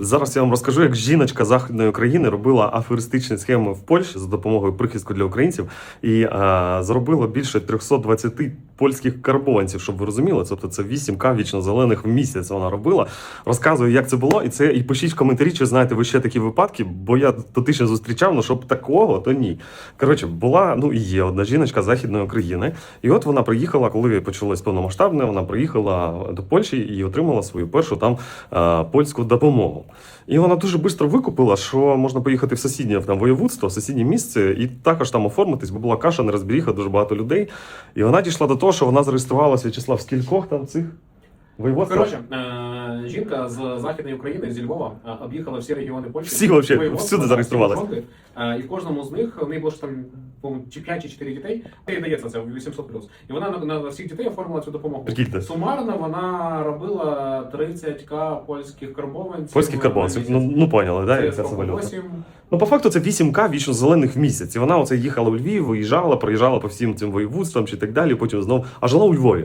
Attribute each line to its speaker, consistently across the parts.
Speaker 1: Зараз я вам розкажу, як жіночка західної України робила аферистичні схеми в Польщі за допомогою прихистку для українців і а, заробила більше 320 польських карбованців, щоб ви розуміли. Тобто це 8к вічно зелених в місяць вона робила. Розказую, як це було, і це і пишіть в коментарі, чи знаєте ви ще такі випадки, бо я дотично зустрічав, ну щоб такого, то ні. Коротше, була ну і є одна жіночка західної України, і от вона приїхала, коли почалось повномасштабне. Вона приїхала до Польщі і отримала свою першу там а, польську допомогу. І вона дуже швидко викупила, що можна поїхати в сусіднє там воєводство, в сусіднє місце, і також там оформитись, бо була каша, не розберіха, дуже багато людей. І вона дійшла до того, що вона зареєструвалася В'ячеслав, скількох там цих воєводствах?
Speaker 2: Коротше, е, жінка з західної України, зі Львова, е, об'їхала всі регіони Польщі.
Speaker 1: Всі вообще,
Speaker 2: воєводства,
Speaker 1: всюди
Speaker 2: всі
Speaker 1: зареєструвалась.
Speaker 2: фронти. Е, І в кожному з них в неї було ж там по-моєму, чи 5 чи 4 дітей. І дається це 800 плюс. І вона на, на всіх дітей оформила цю допомогу.
Speaker 1: Прикиньте.
Speaker 2: Сумарно вона робила 30к польських карбованців.
Speaker 1: Польських карбонців. Ну, ну поняли, да,
Speaker 2: Це
Speaker 1: яка це валюта.
Speaker 2: 8.
Speaker 1: Ну, по факту, це 8К вічно зелених в місяць. І вона оце їхала у Львів, виїжджала, проїжджала по всім цим воєводствам чи так далі, потім знову, а жила у Львові.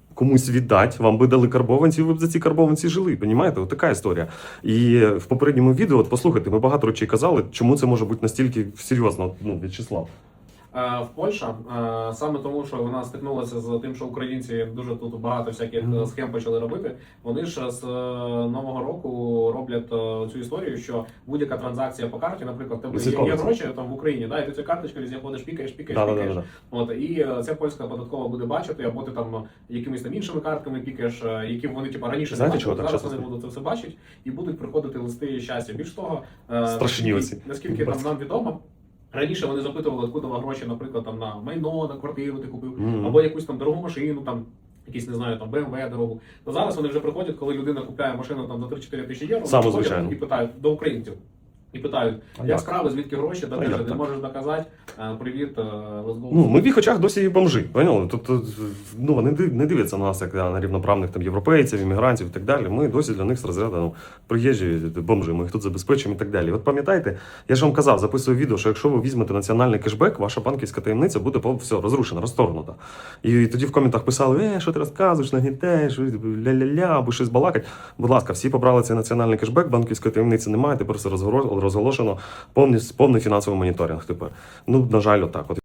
Speaker 1: Комусь віддати, вам би дали карбованці, ви б за ці карбованці жили. Понімаєте? От така історія. І в попередньому відео, от послухайте, ми багато речей казали, чому це може бути настільки серйозно, ну, В'ячеслав.
Speaker 2: Е, В Польща е, саме тому, що вона стикнулася з тим, що українці дуже тут багато всяких е, схем почали робити. Вони ж з нового року роблять цю історію, що будь-яка транзакція по карті, наприклад, тебе є, є гроші там в Україні, да, і ти цю карточку ходиш, пікаєш, пікаєш,
Speaker 1: Да, да,
Speaker 2: пікаєш.
Speaker 1: да, да.
Speaker 2: От і ця польська податкова буде бачити, або ти там якимись там іншими картками пікаєш, які вони типу, раніше
Speaker 1: Знаєте,
Speaker 2: не
Speaker 1: чого
Speaker 2: бачили.
Speaker 1: так
Speaker 2: Зараз вони будуть це все бачити і будуть приходити листи щастя. Більш того,
Speaker 1: Страшні
Speaker 2: наскільки- наскільки там нам відомо. Раніше вони запитували, откуда гроші, наприклад, там на майно, на квартиру ти купив,
Speaker 1: Мгм.
Speaker 2: або якусь там дорогу машину, там якісь не знаю, там BMW дорогу. То зараз вони вже приходять, коли людина купляє машину там за 3-4 тисячі євро,
Speaker 1: Саме
Speaker 2: вони приходять і питають до українців. І питають, як,
Speaker 1: як?
Speaker 2: справи, звідки гроші,
Speaker 1: А
Speaker 2: де ти не можеш доказати. Е, Привіт, е.
Speaker 1: Ну, ми в їх очах досі є бомжи. Поняли? Тобто, ну, вони не дивляться на нас як на рівноправних там європейців, іммігрантів і так далі. Ми досі для них з розряду ну, приїжджі бомжи, ми їх тут забезпечуємо і так далі. От пам'ятаєте, я ж вам казав, записую відео, що якщо ви візьмете національний кешбек, ваша банківська таємниця буде все розрушена, розторгнута. І тоді в коментах писали, е, що ти розказуєш, нагнітаєш, ля-ля-ля, або щось балакать. Будь ласка, всі побрали цей національний кешбек, банківської таємниці немає, тепер все розгоро- розголошено повний, повний фінансовий моніторинг. Тепер. Ну, на жаль, отак. От.